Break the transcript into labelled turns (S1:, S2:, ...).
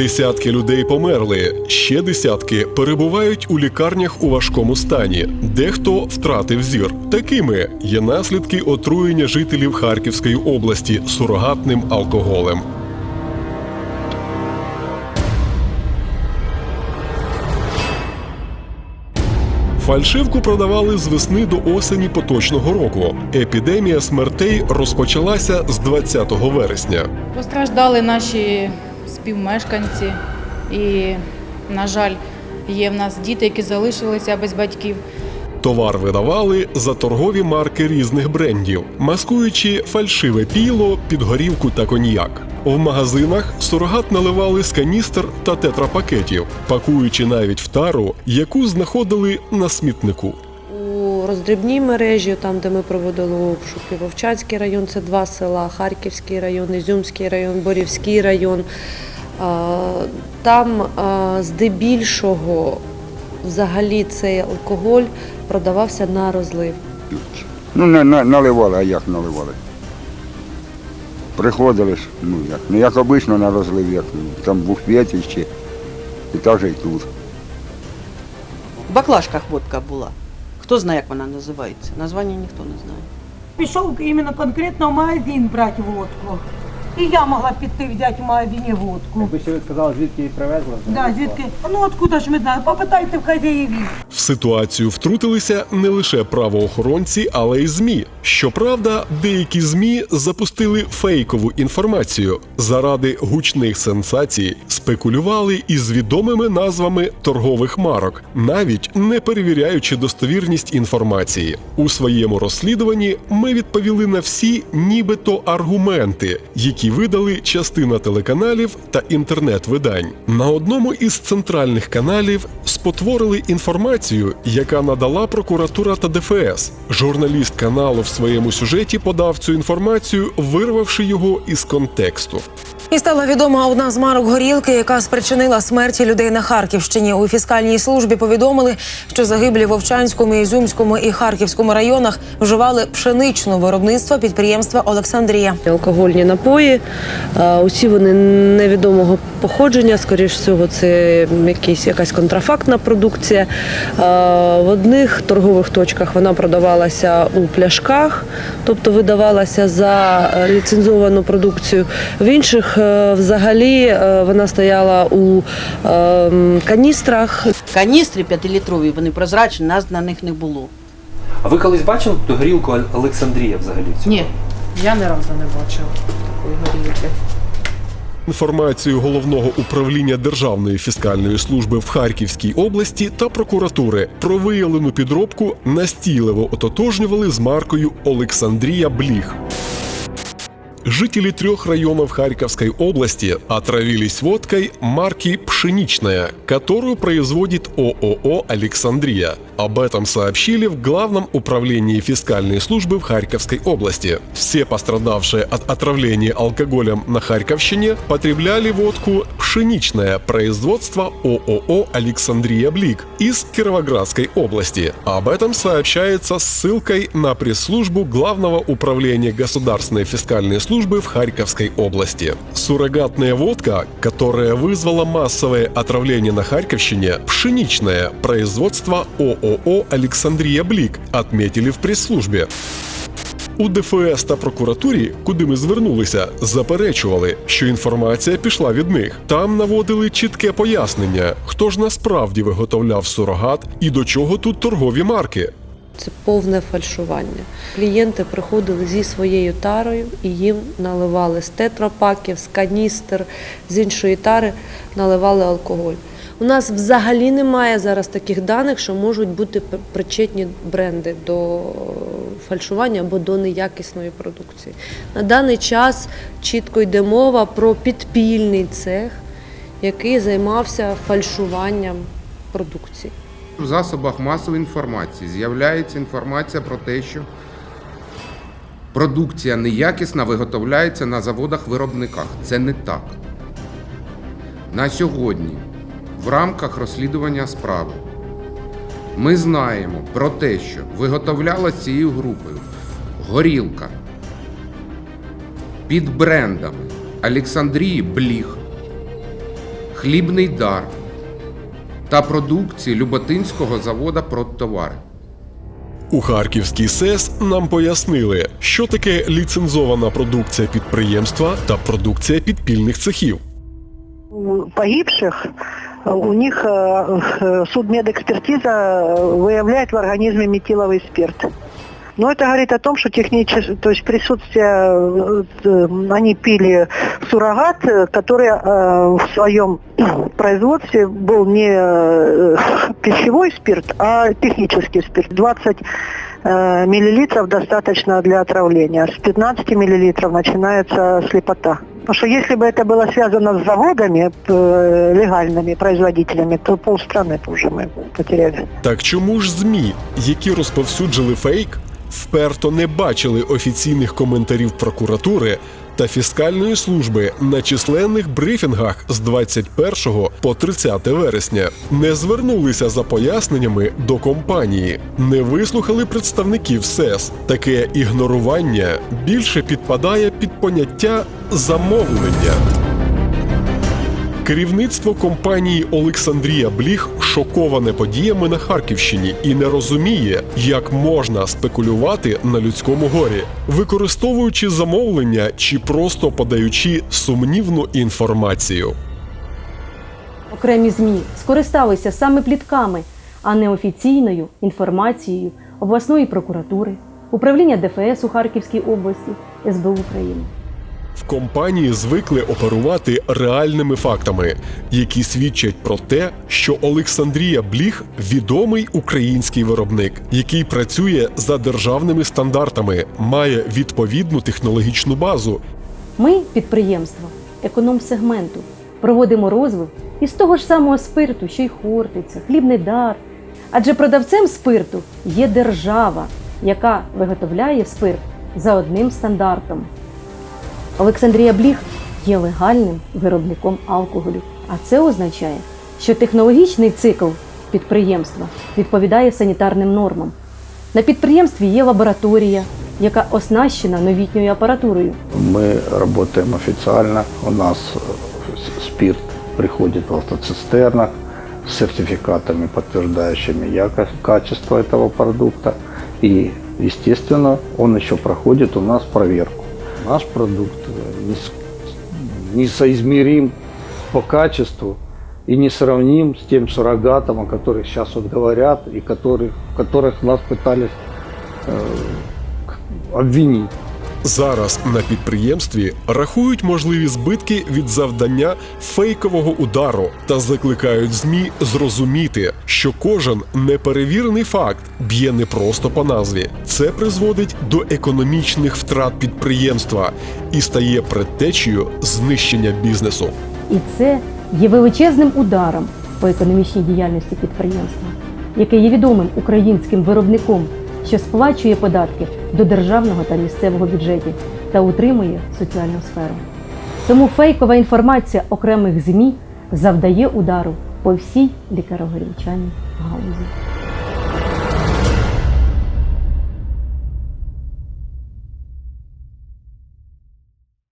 S1: Десятки людей померли, ще десятки перебувають у лікарнях у важкому стані. Дехто втратив зір. Такими є наслідки отруєння жителів Харківської області сурогатним алкоголем. Фальшивку продавали з весни до осені поточного року. Епідемія смертей розпочалася з 20 вересня.
S2: Постраждали наші співмешканці, і, на жаль, є в нас діти, які залишилися без батьків.
S1: Товар видавали за торгові марки різних брендів, маскуючи фальшиве піло, підгорівку та коньяк. В магазинах сурогат наливали з каністр та тетрапакетів, пакуючи навіть в тару, яку знаходили на смітнику.
S3: У роздрібній мережі, там, де ми проводили обшуки, Вовчанський район це два села, Харківський район, Ізюмський район, Борівський район. А, Там здебільшого взагалі цей алкоголь продавався на розлив.
S4: Ну, на, на, наливали, а як наливали? Приходили ж, ну як, не як обично на розлив, як ну, там в буфеті чи і так же і тут.
S5: В баклажках водка була. Хто знає, як вона називається? Названня ніхто не знає.
S6: Пішов іменно конкретно в магазин брати водку. І я могла піти взяти в магазині водку.
S7: Ви ще ви сказали, звідки її привезли?
S6: Да, звідки? Ну откуда ж ми знаємо? Попитайте в хазяїві.
S1: В ситуацію втрутилися не лише правоохоронці, але й ЗМІ. Щоправда, деякі ЗМІ запустили фейкову інформацію заради гучних сенсацій, спекулювали із відомими назвами торгових марок, навіть не перевіряючи достовірність інформації. У своєму розслідуванні ми відповіли на всі, нібито аргументи, які видали частина телеканалів та інтернет-видань. На одному із центральних каналів спотворили інформацію, яка надала прокуратура та ДФС. Журналіст каналу в своєму сюжеті подав цю інформацію, вирвавши його із контексту.
S8: І стала відома одна з марок горілки, яка спричинила смерті людей на Харківщині. У фіскальній службі повідомили, що загиблі в Вовчанському, Ізюмському і Харківському районах вживали пшеничного виробництва підприємства Олександрія.
S3: Алкогольні напої, усі вони невідомого походження, скоріш всього, це якісь, якась контрафактна продукція. В одних торгових точках вона продавалася у пляшках, тобто видавалася за е, ліцензовану продукцію. В інших взагалі е, вона стояла у е, каністрах,
S5: Каністри п'ятилітрові, вони прозрачні, нас на них не було.
S7: А ви колись бачили ту горілку Олександрія взагалі? цю?
S2: Ні, я ні разу не бачила такої горілки.
S1: Інформацію головного управління Державної фіскальної служби в Харківській області та прокуратури про виявлену підробку настійливо ототожнювали з маркою Олександрія Бліх. Жители трех районов Харьковской области отравились водкой марки «Пшеничная», которую производит ООО «Александрия». Об этом сообщили в Главном управлении фискальной службы в Харьковской области. Все пострадавшие от отравления алкоголем на Харьковщине потребляли водку «Пшеничная» производства ООО «Александрия Блик» из Кировоградской области. Об этом сообщается с ссылкой на пресс-службу Главного управления государственной фискальной службы в Харьковской области. Суррогатная водка, которая вызвала массовое отравление на Харьковщине, пшеничное производство ООО «Александрия Блик», отметили в пресс-службе. У ДФС та прокуратурі, куди ми звернулися, заперечували, що інформація пішла від них. Там наводили чітке пояснення, хто ж насправді виготовляв сурогат і до чого тут торгові марки.
S3: Це повне фальшування. Клієнти приходили зі своєю тарою і їм наливали з тетрапаків, з каністр, з іншої тари наливали алкоголь. У нас взагалі немає зараз таких даних, що можуть бути причетні бренди до фальшування або до неякісної продукції. На даний час чітко йде мова про підпільний цех, який займався фальшуванням продукції.
S9: В засобах масової інформації з'являється інформація про те, що продукція неякісна виготовляється на заводах-виробниках. Це не так. На сьогодні, в рамках розслідування справи, ми знаємо про те, що виготовлялася цією групою горілка під брендами Олександрії Бліх, хлібний дар та продукції Люботинського завода «Продтовари».
S1: У Харківській СЕС нам пояснили, що таке ліцензована продукція підприємства та продукція підпільних цехів.
S10: у погибших э, у них э, э, судмедэкспертиза э, выявляет в организме метиловый спирт. Но это говорит о том, что технически, то есть присутствие, э, э, они пили суррогат, э, который э, в своем производстве был не э, пищевой спирт, а технический спирт. 20 э, миллилитров достаточно для отравления. С 15 миллилитров начинается слепота. Потому что если бы это было связано с заводами э, легальными производителями, то полстраны уже мы потеряли.
S1: Так чому ж ЗМІ, які розповсюджили фейк, вперто не бачили офіційних коментарів прокуратури та фіскальної служби на численних брифінгах з 21 по 30 вересня, не звернулися за поясненнями до компанії, не вислухали представників СЕС. Таке ігнорування більше підпадає під поняття замовлення. Керівництво компанії Олександрія Бліх шоковане подіями на Харківщині і не розуміє, як можна спекулювати на людському горі, використовуючи замовлення чи просто подаючи сумнівну інформацію.
S11: Окремі ЗМІ скористалися саме плітками, а не офіційною інформацією обласної прокуратури, управління ДФС у Харківській області, СБУ України.
S1: В компанії звикли оперувати реальними фактами, які свідчать про те, що Олександрія Бліх відомий український виробник, який працює за державними стандартами, має відповідну технологічну базу
S11: Ми, підприємство, економ-сегменту, проводимо розвив із того ж самого спирту, що й Хортиця, хлібний дар. Адже продавцем спирту є держава, яка виготовляє спирт за одним стандартом. Олександрія Бліх є легальним виробником алкоголю, а це означає, що технологічний цикл підприємства відповідає санітарним нормам. На підприємстві є лабораторія, яка оснащена новітньою апаратурою.
S12: Мы работаем официально. У нас э, с- спирт приходит в автоцистернах с сертификатами, подтверждающими яко- качество этого продукта. И, естественно, он еще проходит у нас проверку. Наш продукт э, не с- несоизмерим по качеству и не сравним с тем суррогатом, о которых сейчас вот говорят, и который, в которых нас пытались э, к- обвинить.
S1: Зараз на підприємстві рахують можливі збитки від завдання фейкового удару та закликають ЗМІ зрозуміти, що кожен неперевірений факт б'є не просто по назві. Це призводить до економічних втрат підприємства і стає предтечею знищення бізнесу.
S11: І це є величезним ударом по економічній діяльності підприємства, яке є відомим українським виробником, що сплачує податки до державного та місцевого бюджетів та утримує соціальну сферу. Тому фейкова інформація окремих ЗМІ завдає удару по всій лікарогорівчаній галузі.